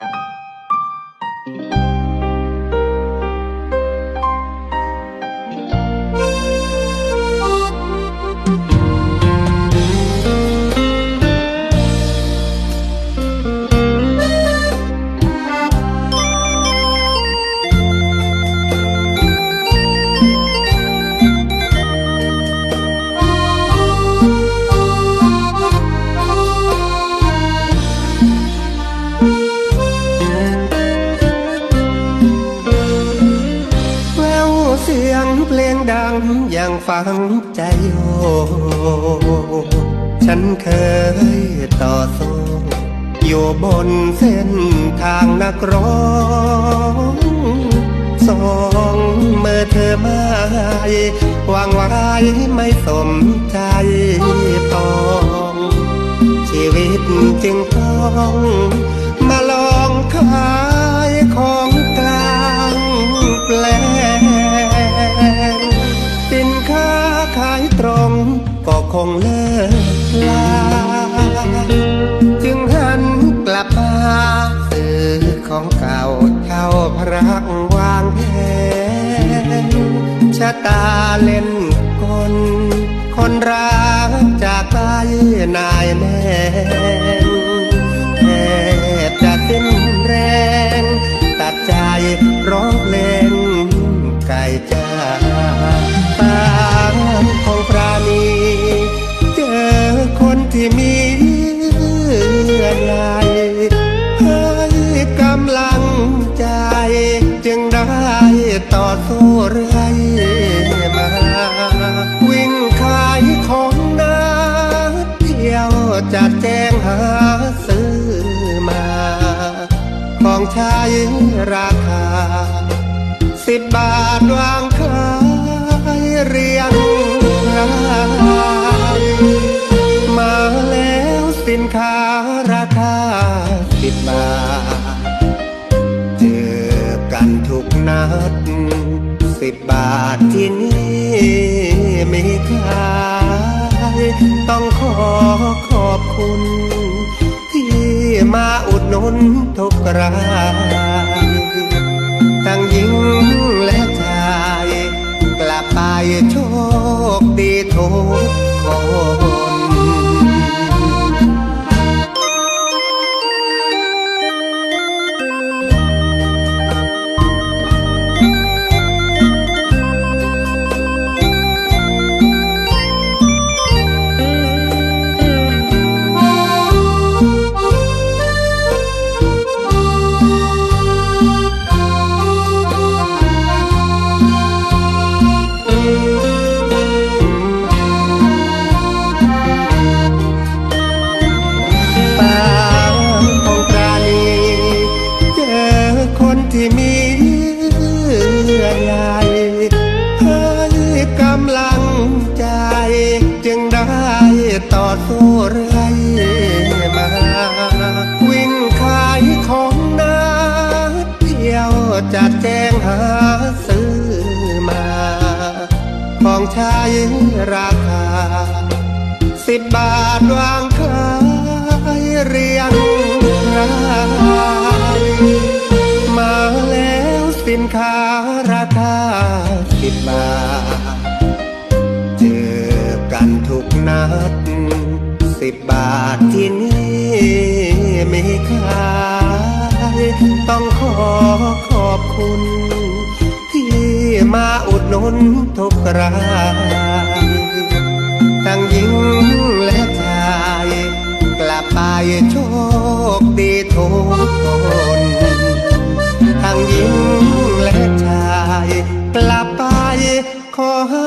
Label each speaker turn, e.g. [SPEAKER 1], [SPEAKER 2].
[SPEAKER 1] แเสียงเพลงดังยังฟังใจโยฉันเคยต่อสู้อยู่บนเส้นทางนักร้องสองเมื่อเธอมาวางไว้ไม่สมใจปอง ชีวิตจึงต้อง คงเลิกลา จึงหันกลับมาซื้อของเก่าเท่าพรักวางแผนชะตาเล่นคน คนรักจากไปนาน ช้ราคา สิบบาทวางขายเรียงรายมาแล้วสินค้าราคาสิบบาท เจอกันทุกนัด สิบบาทที่นี่มีค่าต้องขอขอบคุณที่มา นทุกรายทั้งหญิงและชาย กลับไปโชคดีทุ ต่อสู้เรื่อยมา วิ่งขายของนาเที่ยวจัดแจงหาซื้อมา ของใช้ราคาสิบบาทวาง สิบบาทที่นี่ไมีค่าต้องขอขอบคุณ ที่มาอุดหนุนทุกรายทั้งหญิงและชาย กลับไปโชคดีทุกคนทั้งหญิงและชาย กลับไปขอให้